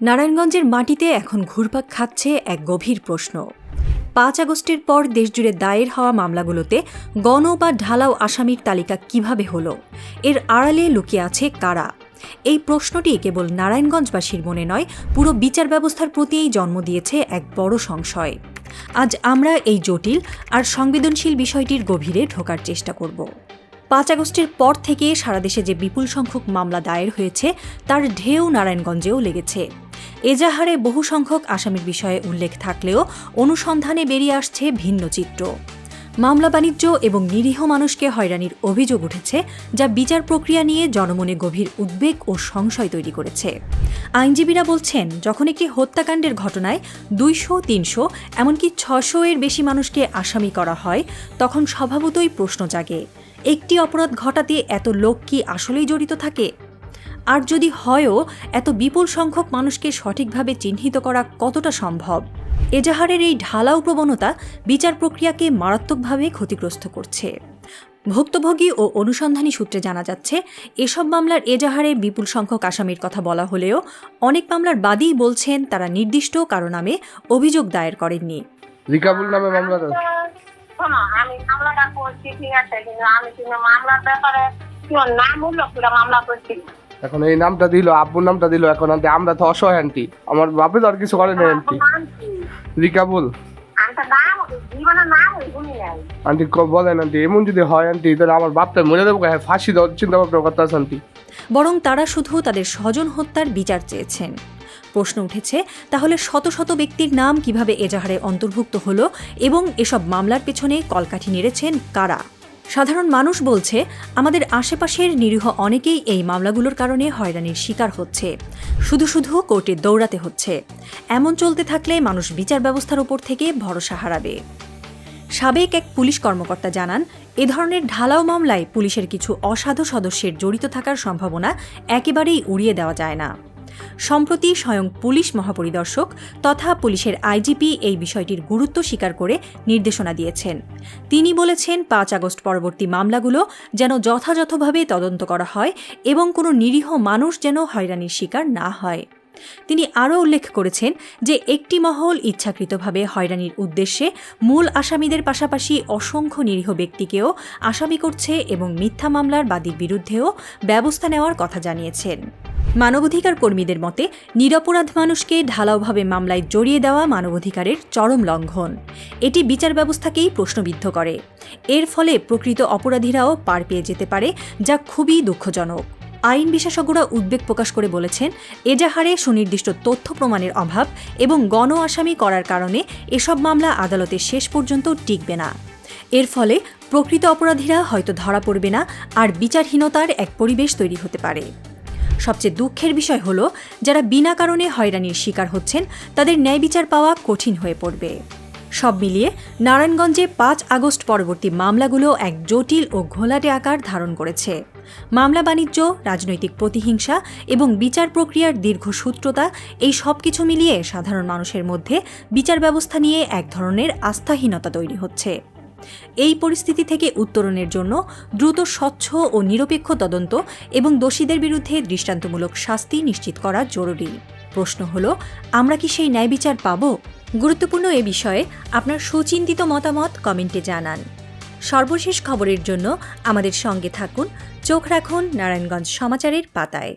নারায়ণগঞ্জের মাটিতে এখন ঘুরপাক খাচ্ছে এক গভীর প্রশ্ন। পাঁচ আগস্টের পর দেশজুড়ে দায়ের হওয়া মামলাগুলোতে গণ বা ঢালাও আসামির তালিকা কীভাবে হলো? এর আড়ালে লুকিয়ে আছে কারা? এই প্রশ্নটি কেবল নারায়ণগঞ্জবাসীর মনে নয়, পুরো বিচার ব্যবস্থার প্রতিই জন্ম দিয়েছে এক বড় সংশয়। আজ আমরা এই জটিল আর সংবেদনশীল বিষয়টির গভীরে ঢোকার চেষ্টা করব। পাঁচ আগস্টের পর থেকে সারা দেশে যে বিপুল সংখ্যক মামলা দায়ের হয়েছে, তার ঢেউ নারায়ণগঞ্জেও লেগেছে। এজাহারে বহু সংখ্যক আসামির বিষয়ে উল্লেখ থাকলেও অনুসন্ধানে বেরিয়ে আসছে ভিন্ন চিত্র। মামলা বাণিজ্য এবং নিরীহ মানুষকে হয়রানির অভিযোগ উঠেছে, যা বিচার প্রক্রিয়া নিয়ে জনমনে গভীর উদ্বেগ ও সংশয় তৈরি করেছে। আইনজীবীরা বলছেন, যখন একটি হত্যাকাণ্ডের ঘটনায় দুইশো, তিনশো, এমনকি ছশো এর বেশি মানুষকে আসামি করা হয়, তখন স্বভাবতই প্রশ্ন জাগে, একটি অপরাধ ঘটাতে এত লোক কি আসলেই জড়িত থাকে? আর যদি হয়ও এত বিপুল সংখ্যক মানুষকে সঠিকভাবে চিহ্নিত করা কতটা সম্ভব? এজাহারের এই ঢালাও প্রবণতা বিচার প্রক্রিয়াকে মারাত্মকভাবে ক্ষতিগ্রস্ত করছে। ভুক্তভোগী ও অনুসন্ধানী সূত্রে জানা যাচ্ছে এসব মামলার এজাহারে বিপুল সংখ্যক আসামির কথা বলা হলেও অনেক মামলার বাদীই বলছেন তারা নির্দিষ্ট কারও নামে অভিযোগ দায়ের করেননি। রিকাবুল নামে মামলাটা শোনো আমি মামলাটা করছি ঠিক আছে কিন্তু আমি কিন্তু মামলার ব্যাপারে কি নাম উল্লেখ করে মামলা করছি এখন এই নামটা দিল আব্বুর নামটা দিল এখন আন্টি আমরা তো অসহায় আন্টি আমার বাপে তো আর কিছু করে না আন্টি? রিকাবুল আন্টি বলেন আন্টি এমন যদি হয় আন্টি তাহলে আমার বাপটা মরে দেবো হ্যাঁ ফাঁসি দেওয়ার চিন্তা ভাবনা করতে আছে আন্টি বরং তারা শুধু তাদের স্বজন হত্যার বিচার চেয়েছেন। প্রশ্ন উঠেছে তাহলে শত শত ব্যক্তির নাম কীভাবে এজাহারে অন্তর্ভুক্ত হলো এবং এসব মামলার পেছনে কলকাঠি নেড়েছেন কারা? সাধারণ মানুষ বলছে, আমাদের আশেপাশের নিরীহ অনেকেই এই মামলাগুলোর কারণে হয়রানির শিকার হচ্ছে। শুধু শুধু কোর্টে দৌড়াতে হচ্ছে। এমন চলতে থাকলে মানুষ বিচার ব্যবস্থার উপর থেকে ভরসা হারাবে। সাবেক এক পুলিশ কর্মকর্তা জানান, এ ধরনের ঢালাও মামলায় পুলিশের কিছু অসাধু সদস্যের জড়িত থাকার সম্ভাবনা একেবারেই উড়িয়ে দেওয়া যায় না। সম্প্রতি স্বয়ং পুলিশ মহাপরিদর্শক তথা পুলিশের আইজিপি এই বিষয়টির গুরুত্ব স্বীকার করে নির্দেশনা দিয়েছেন। তিনি বলেছেন, পাঁচ আগস্ট পরবর্তী মামলাগুলো যেন যথাযথভাবে তদন্ত করা হয় এবং কোনো নিরীহ মানুষ যেন হয়রানির শিকার না হয়। তিনি আরও উল্লেখ করেছেন যে, একটি মহল ইচ্ছাকৃতভাবে হয়রানির উদ্দেশ্যে মূল আসামিদের পাশাপাশি অসংখ্য নিরীহ ব্যক্তিকেও আসামি করছে এবং মিথ্যা মামলার বাদীর বিরুদ্ধেও ব্যবস্থা নেওয়ার কথা জানিয়েছেন। মানবাধিকার কর্মীদের মতে, নিরপরাধ মানুষকে ঢালাওভাবে মামলায় জড়িয়ে দেওয়া মানবাধিকারের চরম লঙ্ঘন। এটি বিচার ব্যবস্থাকেই প্রশ্নবিদ্ধ করে। এর ফলে প্রকৃত অপরাধীরাও পার পেয়ে যেতে পারে, যা খুবই দুঃখজনক। আইন বিশেষজ্ঞরা উদ্বেগ প্রকাশ করে বলেছেন, এজাহারে সুনির্দিষ্ট তথ্য প্রমাণের অভাব এবং গণ আসামি করার কারণে এসব মামলা আদালতে শেষ পর্যন্ত টিকবে না। এর ফলে প্রকৃত অপরাধীরা হয়তো ধরা পড়বে না, আর বিচারহীনতার এক পরিবেশ তৈরি হতে পারে। সবচেয়ে দুঃখের বিষয় হলো, যারা বিনা কারণে হয়রানির শিকার হচ্ছেন, তাদের ন্যায় বিচার পাওয়া কঠিন হয়ে পড়বে। সব মিলিয়ে নারায়ণগঞ্জে পাঁচ আগস্ট পরবর্তী মামলাগুলো এক জটিল ও ঘোলাটে আকার ধারণ করেছে। মামলা বাণিজ্য, রাজনৈতিক প্রতিহিংসা এবং বিচার প্রক্রিয়ার দীর্ঘসূত্রতা এই সব কিছু মিলিয়ে সাধারণ মানুষের মধ্যে বিচার ব্যবস্থা নিয়ে এক ধরনের আস্থাহীনতা তৈরি হচ্ছে। এই পরিস্থিতি থেকে উত্তরণের জন্য দ্রুত স্বচ্ছ ও নিরপেক্ষ তদন্ত এবং দোষীদের বিরুদ্ধে দৃষ্টান্তমূলক শাস্তি নিশ্চিত করা জরুরি। প্রশ্ন হল, আমরা কি সেই ন্যায় বিচার পাব? গুরুত্বপূর্ণ এ বিষয়ে আপনার সুচিন্তিত মতামত কমেন্টে জানান। সর্বশেষ খবরের জন্য আমাদের সঙ্গে থাকুন। চোখ রাখুন নারায়ণগঞ্জ সমাচারের পাতায়।